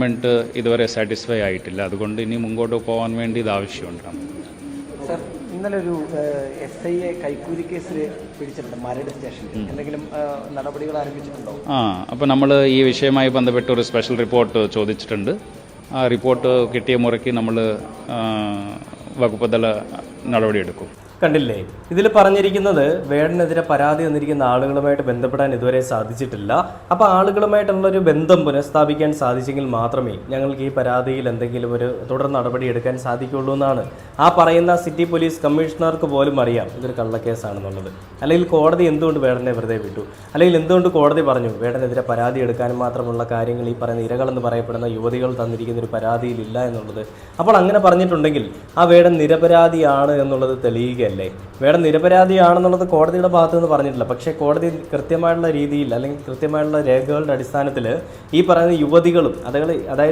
Government ഇതുവരെ satisfy ആയിട്ടില്ല. അതുകൊണ്ട് ഇനി മുമ്പോട്ട് പോകാൻ വേണ്ടി ഇത് ആവശ്യമുണ്ട് സർ ഇന്നലെ ഒരു എസ് ഐ എ കൈക്കൂലി കേസിൽ പിടിച്ചിട്ടുണ്ട് മരട് സ്റ്റേഷനിൽ എന്തെങ്കിലും ആ, നടപടികൾ ആരംഭിച്ചിട്ടുണ്ടോ? ആ അപ്പോൾ നമ്മൾ ഈ വിഷയമായി ബന്ധപ്പെട്ട് ഒരു സ്പെഷ്യൽ റിപ്പോർട്ട് ചോദിച്ചിട്ടുണ്ട്. ആ റിപ്പോർട്ട് കിട്ടിയ മുറയ്ക്ക് നമ്മൾ വകുപ്പ് തല നടപടിയെടുക്കും. കണ്ടില്ലേ? ഇതിൽ പറഞ്ഞിരിക്കുന്നത് വേടനെതിരെ പരാതി തന്നിരിക്കുന്ന ആളുകളുമായിട്ട് ബന്ധപ്പെടാൻ ഇതുവരെ സാധിച്ചിട്ടില്ല. അപ്പോൾ ആളുകളുമായിട്ടുള്ള ഒരു ബന്ധം പുനഃസ്ഥാപിക്കാൻ സാധിച്ചെങ്കിൽ മാത്രമേ ഞങ്ങൾക്ക് ഈ പരാതിയിൽ എന്തെങ്കിലും ഒരു തുടർ നടപടി എടുക്കാൻ സാധിക്കുള്ളൂ എന്നാണ്. ആ പറയുന്ന സിറ്റി പോലീസ് കമ്മീഷണർക്ക് പോലും അറിയാം ഇതൊരു കള്ളക്കേസാണെന്നുള്ളത്. അല്ലെങ്കിൽ കോടതി എന്തുകൊണ്ട് വേടനെ വെറുതെ വിട്ടു? അല്ലെങ്കിൽ എന്തുകൊണ്ട് കോടതി പറഞ്ഞു വേടനെതിരെ പരാതി എടുക്കാൻ മാത്രമുള്ള കാര്യങ്ങൾ ഈ പറയുന്ന ഇരകളെന്ന് പറയപ്പെടുന്ന യുവതികൾ തന്നിരിക്കുന്ന ഒരു പരാതിയിലില്ല എന്നുള്ളത്? അപ്പോൾ അങ്ങനെ പറഞ്ഞിട്ടുണ്ടെങ്കിൽ ആ വേടൻ നിരപരാധിയാണ് എന്നുള്ളത് തെളിയുകയല്ലേ മേഡം നിരപരാധിയാണെന്നുള്ളത് കോടതിയുടെ ഭാഗത്തു നിന്ന് പറഞ്ഞിട്ടില്ല. പക്ഷേ കോടതി കൃത്യമായിട്ടുള്ള രീതിയിൽ അല്ലെങ്കിൽ കൃത്യമായിട്ടുള്ള രേഖകളുടെ അടിസ്ഥാനത്തിൽ ഈ പറയുന്ന യുവതികളും അതുകൾ അതായത്